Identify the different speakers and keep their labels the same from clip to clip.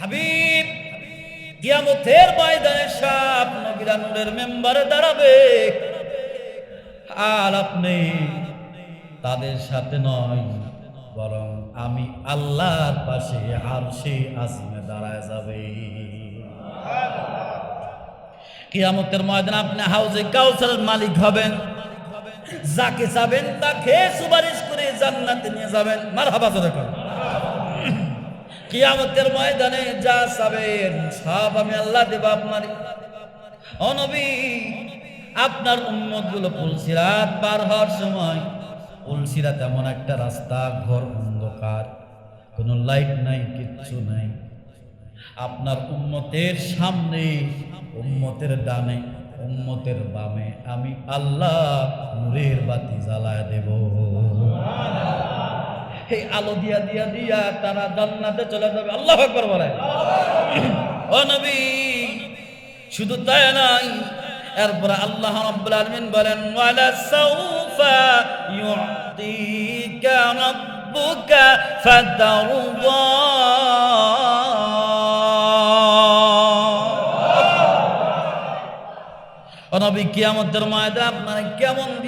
Speaker 1: হাবিব, কিয়ামতের ময়দানে সাপ নবীরা মেম্বারে দাঁড়াবে। আর আপনি তাদের সাথে নয়, বরং আমি আল্লাহর পাশে আর সেই আজিমে দাঁড়ায় যাবে। কিয়ামতের ময়দানে আপনি হাউজে কাউসারের মালিক হবেন, যাকে চাবেন তাকে সুপারিশ করে জান্নাতে নিয়ে যাবেন। মার হাবা করে কিয়ামতের ময়দানে যা চাবেন, সব আমি আল্লাহ দেব আপনার অনবী আপনার উন্মতগুলো পুলসিরাত পার হওয়ার সময় পুলসিরাত এমন একটা রাস্তা, ঘর অন্ধকার, কোনো লাইট নাই, কিচ্ছু নাই। আপনার উন্মতের সামনে উন্মতের ডানে উন্মতের বামে আমি আল্লাহ নূরের বাতি জ্বালায় দেব। এই আলো দিয়া দিয়া দিয়া তারা জান্নাতে চলে যাবে। আল্লাহ আকবার বলে ও নবী শুধু তাই নাই এরপরে আল্লাহ রাব্বুল আলামিন বলেন ওয়ালা সাউফা ইউতিকা রাব্বুকা ফাতারদা ও নবী কিয়ামতের ময়দানে আপনারা কেমন দিব কেমন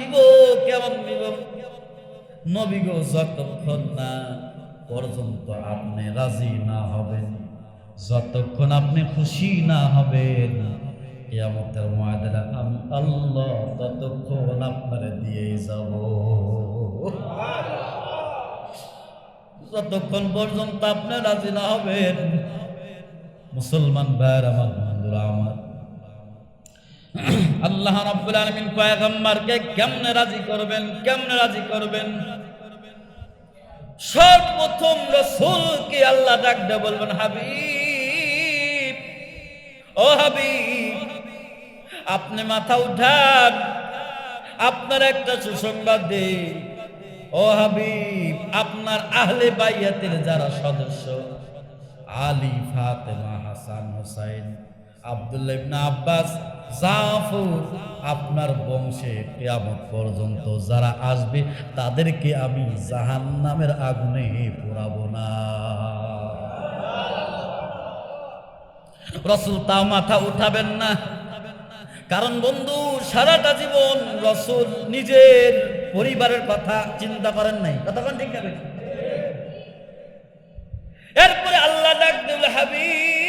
Speaker 1: নবী গো যতক্ষণ না পর্যন্ত আপনি রাজি না হবেন, যতক্ষণ আপনি খুশি না হবেন, কিয়ামতের ময়দানে আমি আল্লাহ ততক্ষণ আপনারে দিয়ে যাব। যতক্ষণ পর্যন্ত আপনি রাজি না হবেন, মুসলমান ভাইয়ের আমার বন্ধুরা আমার আল্লাহ রাব্বুল আলামিন পয়গম্বরকে কেমনে রাজি করবেন, কেমনে রাজি করবেন? সর্বপ্রথম রাসূলকে আল্লাহ ডাকতে বলবেন, হাবিব, ও হাবিব, আপনি মাথা উঠান, আপনার একটা সুসংবাদ দে ও হাবিব, আপনার আহলে বাইয়াতের যারা সদস্য, আলী, ফাতেমা, হাসান, হোসাইন, আব্দুল্লাহ ইবনে আব্বাস আপনার বংশে কিয়ামত পর্যন্ত যারা আসবে, তাদেরকে আমি জাহান্নামের আগুনে পোড়াবো না। রসুল তা মাথা উঠাবেন না। কারণ বন্ধু, সারাটা জীবন রসুল নিজের পরিবারের কথা চিন্তা করেন নাই। কতক্ষণ ঠিক এরপরে আল্লাহ ডাক হাবিব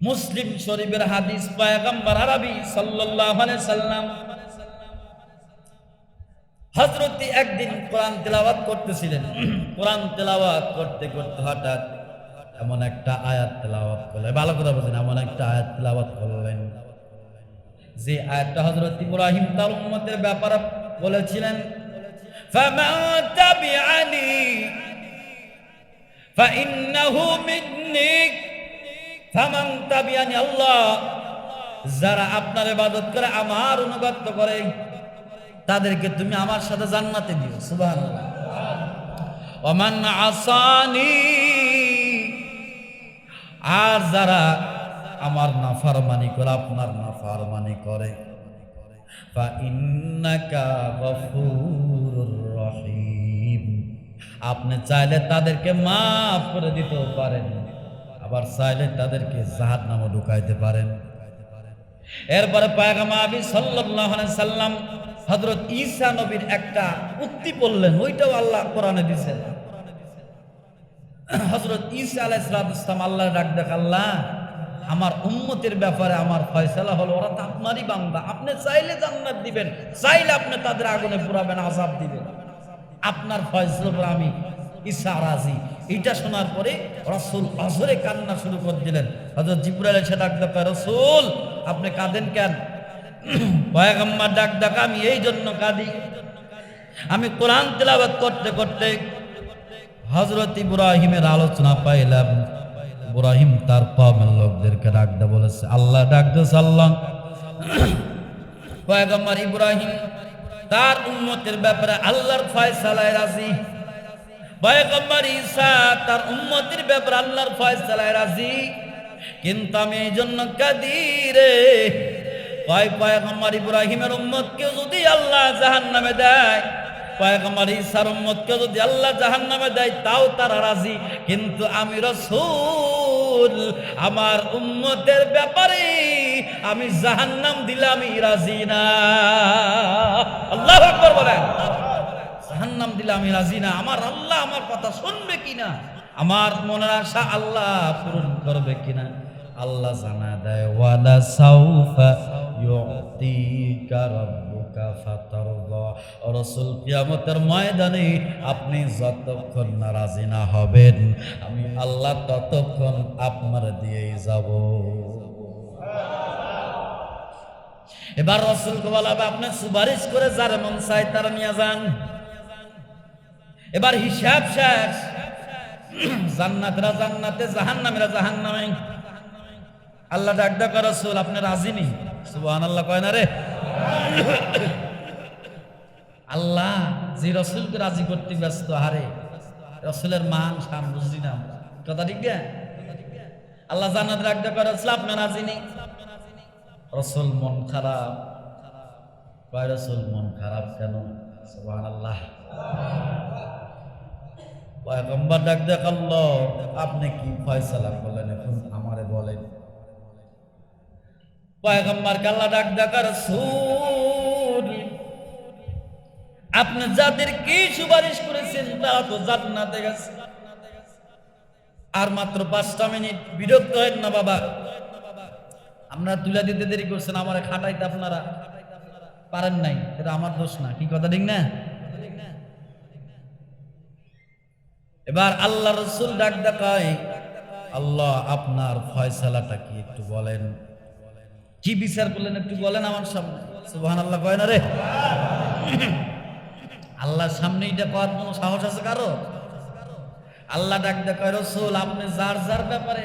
Speaker 1: মুসলিম শরীফের হাদিস পায়গাম্বার আরবি সাল্লাল্লাহু আলাইহি সাল্লাম হযরতি একদিন কোরআন তেলাওয়াত করতেছিলেন কোরআন তেলাওয়াত করতে করতে হঠাৎ এমন একটা আয়াত তেলাওয়াত করলেন ভালো করে বুঝেন এমন একটা আয়াত তেলাওয়াত করলেন যে আয়াতটা হযরত ইব্রাহিম তার উম্মতের ব্যাপারে বলেছিলেন فمن تبعني فإنه مني ফামান্তাবিয়ানি আল্লাহ, যারা আপনার ইবাদত করে, আমার অনুগত করে, তাদেরকে তুমি আমার সাথে জান্নাতে দিও, সুবহানাল্লাহ। ওমান আসানি, আর যারা আমার নাফরমানি করে, আপনার নাফরমানি করে আপনি চাইলে তাদেরকে মাফ করে দিতেও পারেন। আবার চাইলে তাদেরকে জাহাজ নামও ঢুকাইতে পারেন। এরপরে পায়গামা আবি সাল্লাল্লাহু আলাইহি সাল্লাম হযরত ঈসা নবীর একটা উক্তি বললেন ওইটাও আল্লাহ কোরআনে দিয়েছেন। হজরত ঈসা আলাইহিস সালাম আল্লাহ ডাক দেখ, আল্লাহ, আমার উম্মতের ব্যাপারে আমার ফয়সালা হলো, ওরা তো আপনারই বান্দা। আপনি চাইলে জান্নাত দিবেন, চাইলে আপনি তাদের আগুনে পুরাবেন আজাব দিবেন। আপনার ফয়সলা আমি ঈসা রাজি। এইটা শোনার পরে রসুল অজরে কান্না শুরু করে দিলেন। হযরত জিবরাইল এসে ডাক দেখা রসুল, আপনি কাঁদেন কেন? পয়গম্বর ডাক ডাকা আমি এই জন্য কাঁদি। আমি কোরআন তেলাওয়াত করতে করতে হজরত ইব্রাহিমের আলোচনা পাইলাম। ইব্রাহিম তার কমের লোকদেরকে ডাকতে বলেছে, আল্লাহ ডাকতেছে আল্লাহ পয়গম্বর ইব্রাহিম তার উম্মতের ব্যাপারে আল্লাহর ফয়সালায় রাজি। পয়গম্বর ঈসা তার উম্মতের ব্যাপারে আল্লাহর ফয়সালায় রাজি। কিন্তু আমি এই জন্য কাঁদি রে পয়গম্বর ইব্রাহিমের উম্মতকে যদি আল্লাহ জাহান্নামে দেয়, পয়গম্বর ঈসার উম্মতকে যদি আল্লাহ জাহান্নামে দেয়, তাও তারা রাজি। কিন্তু আমি রসূল, আমার উম্মতের ব্যাপারে আমি জাহান্নাম আমি রাজি না। আল্লাহ আকবার বলেন। জাহান্নাম দিলে আমি রাজি না আমার আল্লাহ আমার কথা শুনবে কিনা? আমার মনের আশা আল্লাহ পূরণ করবে কিনা? আল্লাহ জানা দেয়, ওয়ালা সাউফা ইউতিকা রাব্বুকা ফাতারদা। রাসূল, কিয়ামতের ময়দানে আপনি যতক্ষণ না রাজি না হবেন, আমি আল্লাহ ততক্ষণ আপনার দিয়েই যাব। এবার রসুলকে বলাবে আপনি সুপারিশ করে যার মন চাই তার নিয়ে যান। এবার হিসাব শেষ। জান্নাতরা জান্নাতে, জাহান্নামেরা জাহান্নামে। আল্লাহ ডাক ডাক রসুল, আপনি রাজি নি? সুবহান আল্লাহ কয়, না রে। আল্লাহ যে রসুলকে রাজি করতে ব্যস্ত হারে রসুলের মান শান বুঝলি না কথা ঠিক না? আল্লাহ জান্নাত ডাক ডাক রসুল, আপনি রাজি নি? রসুল মন খারাপ। কয়, রসুল, মন খারাপ কেন? সুবহান আল্লাহ পয়গম্বর ডাক দেখাল আপনি কি ফয়সালা করলেন এখন? আমারে বলেন। পয়গম্বর কাল্লা ডাক দেখার সুর, আপনি যাদের কি সুপারিশ করেছেন তারা তো জান্নাতে গেছে। আর মাত্র পাঁচটা মিনিট, বিরক্ত হেন না বাবা। আপনারা তুলে দিতে দেরি করছেন, আমার খাটাইতে আপনারা পারেন নাই। এটা আমার দোষ না, কি কথা ঠিক না? এবার আল্লাহ রসুল ডাক ডাকায় আল্লাহ, আপনার ফয়সালাটা কি একটু বলেন। কি বিচার করলেন একটু বলেন আমার সামনে? সুবহান আল্লাহ কয় না রে? আল্লাহর সামনে এটা করার কোনো সাহস আছে কারও? আল্লাহ ডাক ডাকায় রসুল, আপনি যার যার ব্যাপারে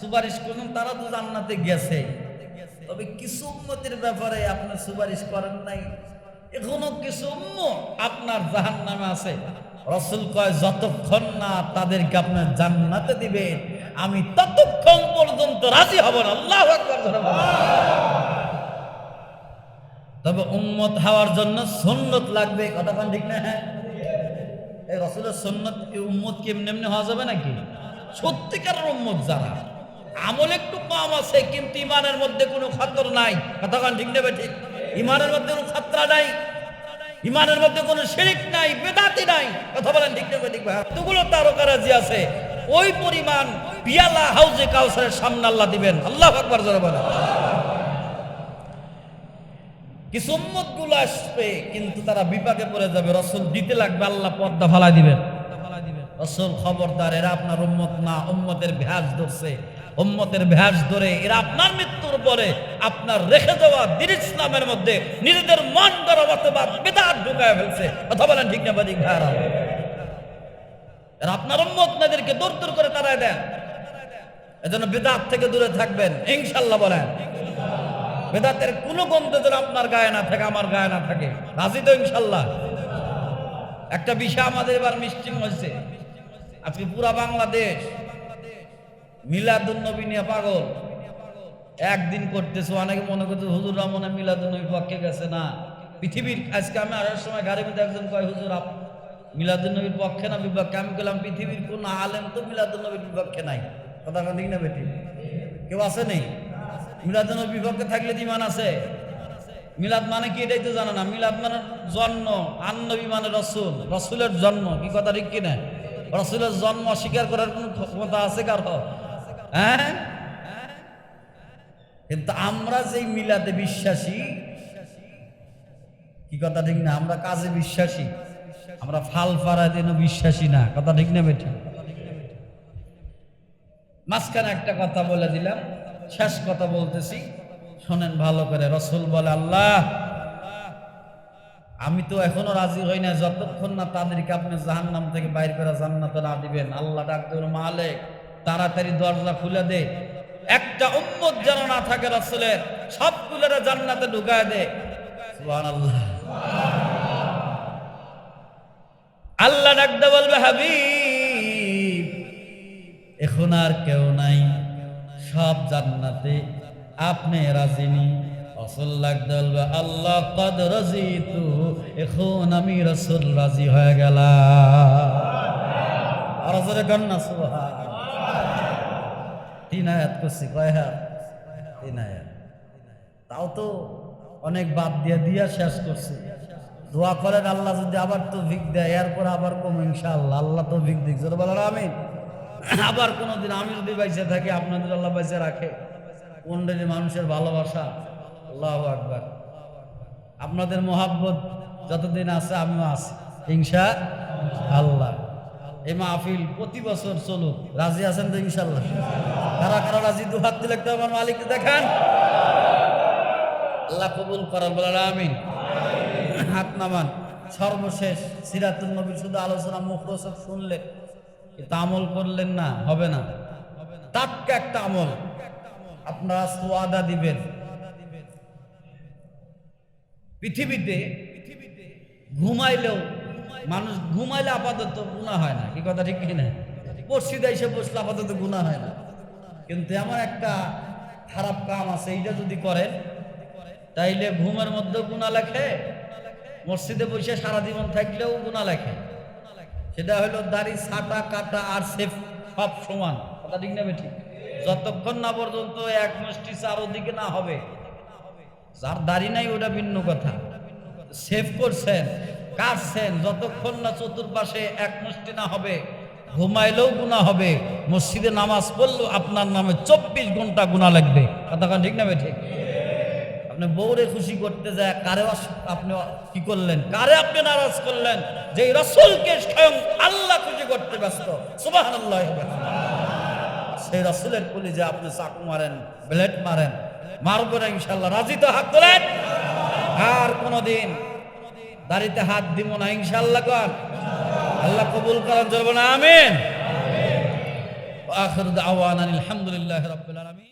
Speaker 1: সুপারিশ করছেন, তারা তো জান্নাতে গেছে। তবে কিছু উম্মতের ব্যাপারে আপনি সুপারিশ করেন নাই। এখনও কিছু আপনার জাহান নামে আছে। রসুল কয়, যতক্ষণ না তাদেরকে আপনার জান্নাতে দিবেন আমি ততক্ষণ পর্যন্ত রাজি হব না। আল্লাহ। তবে উম্মত হওয়ার জন্য সুন্নত লাগবে কতক্ষণ ঠিক না? এই রসুলের সন্ন্যত উম্মত কি এমনি এমনি হওয়া যাবে নাকি? সত্যিকারের উম্মত যারা, আমল একটু কম আছে, কিন্তু ইমানের মধ্যে কোনো খাতর নাই। কতক্ষণ ঠিক নেবে ঠিক? ইমানের মধ্যে কোনো খাতরা নাই। ইমানের মধ্যে কোনো শিরিক নাই, বেদাতি নাই। কথা বলেন ঠিক ঠিক এতগুলো তারকারাজি আছে, ওই পরিমাণ পিয়ালা হাউজে কাউসারের সামনে আল্লাহ দিবেন। আল্লাহ আকবার জোরে বলেন। কিছু উম্মতগুলো আসবে, কিন্তু তারা বিপাকে পড়ে যাবে। রসুল দিতে লাগবে, আল্লাহ পর্দা ফালাই দিবেন। রসুল খবরদার, এরা আপনার উম্মত না, উম্মতের ভ্যাস ধরছে। উম্মতের ভ্যাস ধরে এরা আপনার মৃত্যুর পরে আপনার রেখে দেওয়া দিন ইসলামের মধ্যে নিজেদের মন ঢুকায় ফেলছে। কথা বলেন ঠিক না বাদিক এরা আপনার উম্মত নাদেরকে দূর দূর করে দেন। এজন্য বেদাত থেকে দূরে থাকবেন, ইনশাল্লাহ বলেন। বেদাতের কোনো গন্ধ যেন আপনার গায়ে না থাকে, আমার গায়ে না থাকে। রাজি তো ইনশাল্লাহ? একটা বিষয় আমাদের এবার মিষ্টিং হয়েছে। আজকে পুরা বাংলাদেশ মিলাদুন্নবী নিয়ে পাগল। একদিন করতেছে, অনেকে মনে করছে হুজুররা মনে হয় মিলাদুন্নবীর পক্ষে গেছে না। পৃথিবীর, আজকে আমি আসার সময় গাড়ির মধ্যে একজন কয়, হুজুর, আপ মিলাদুন্নবীর পক্ষে না বিপক্ষে? আমি বললাম পৃথিবীর কোন আলেম তো মিলাদুন্নবীর বিপক্ষে নাই। কথা ঠিক না বেটি? কেউ আছে নেই? মিলাদুন্নবীর বিপক্ষে থাকলে তো ইমান আছে। মিলাদ মানে কি এটাই তো জানো না। মিলাদ মানে জন্ম, আন্নবী মানে রসুল। রসুলের জন্ম, কি কথা ঠিক কিনা? রসুলের জন্ম অস্বীকার করার কোন ক্ষমতা আছে কার? হ্যাঁ? কিন্তু আমরা যেই মিলাদে বিশ্বাসী, কি কথা ঠিক না? আমরা কাজে বিশ্বাসী। আমরা ফাল ফারা দিন বিশ্বাসী না, কথা ঠিক না বেঠি মাঝখানে একটা কথা বলে দিলাম, শেষ কথা বলতেছি। শোনেন ভালো করে, রসুল বলে, আল্লাহ, আমি তো এখনও রাজি হই না যতক্ষণ না তাদেরকে আপনি জাহান নাম থেকে বাইর করে জান্নাত না দিবেন, আল্লাহ ডাক্তার মালিক। তাড়াতাড়ি দরজা খুলে দে। একটা উম্মত যেন না থাকে রসুলের সবগুলোরা জান্নাতে ঢুকায় দে। আল্লাহ ডাকতে বলবে, হাবিব, এখন আর কেউ নাই। সব জান্নাতে আপনি রাজিনি রসুল লাগতে বলবে, আল্লাহ কদ রাজিতু এখন আমি রসুল রাজি হয়ে গেলাম। আর কন্যা সুবহান তিন আয়াত করছি, কয় হাত? তিন আয়াত তাও তো অনেক বাদ দিয়ে দিয়া শেষ করছি। দোয়া করেন, আল্লাহ যদি আবার তো ভিক দেয়, এরপর আবার কম ইনশাআল্লাহ। আল্লাহ তো ভিক দিক। যদি বলেন আমি আবার কোনোদিন আমি যদি বাইসে থাকি, আপনাদের আল্লাহ বাইসে রাখে। কোনদিন মানুষের ভালোবাসা? আল্লাহ আকবার। আপনাদের মোহাব্বত যতদিন আছে, আমিও আছি। হিংসা আল্লাহ। এই মাহফিল প্রতি বছর চলুক। রাজি আছেন তো ইনশাল্লাহ কারা কারা রাজি? দু হাত দিলে আমার মালিককে দেখান। আল্লাহ কবুল করার বলার আমিন। হাত নামান। সর্বশেষ সিরাতুল নবীর শুধু আলোচনা মুখ সব শুনলে কিন্তু আমল করলেন না, হবে না। টাটকা একটা আমল। আপনারা সোয়াদা দিবেন। পৃথিবীতে ঘুমাইলেও মানুষ ঘুমাইলে আপাতত গুণা হয় না। কি কথা ঠিক কি কিনা পশ্চিদা এসে বসলে আপাতত গুণা হয় না। কিন্তু এমন একটা খারাপ কাম আছে, এইটা যদি করেন, তাইলে ঘুমের মধ্যেও গুণা লেখে, মসজিদে বসে সারা জীবন থাকলেও গুণা লেখে। সেটা হলো দাড়ি ছাটা, কাটা আর সেফ সব সমান। কথা ঠিক না ঠিক যতক্ষণ না পর্যন্ত এক মুষ্টি চারোদিকে না হবে, যার দাড়ি নাই ওটা ভিন্ন কথা। সেভ করছেন কাটছেন, যতক্ষণ না চতুর্পাশে এক মুষ্টি না হবে, ঘুমাইলেও গুণা হবে, মসজিদে নামাজ পড়লেও আপনার নামে চব্বিশ ঘণ্টা গুণা লাগবে। কথা ঠিক না ঠিক? আপনি বউরে খুশি করতে যায়, কারে আপনি কি করলেন? কারে আপনি নারাজ করলেন? যে রসুলকে স্বয়ং আল্লাহ খুশি করতে ব্যস্ত। সুবাহ সেই রসুলের কুলি যে আপনি চাকু মারেন, ব্লেড মারেন, মারবো ইনশাল্লাহ। রাজি তো হাত তোলেন? আর কোনদিন দাড়িতে হাত দিব না ইনশাল্লাহ কর। আল্লাহ কবুল করার জন্য আমিন। আখির দাওয়ান আলহামদুলিল্লাহ রাব্বিল আলামিন।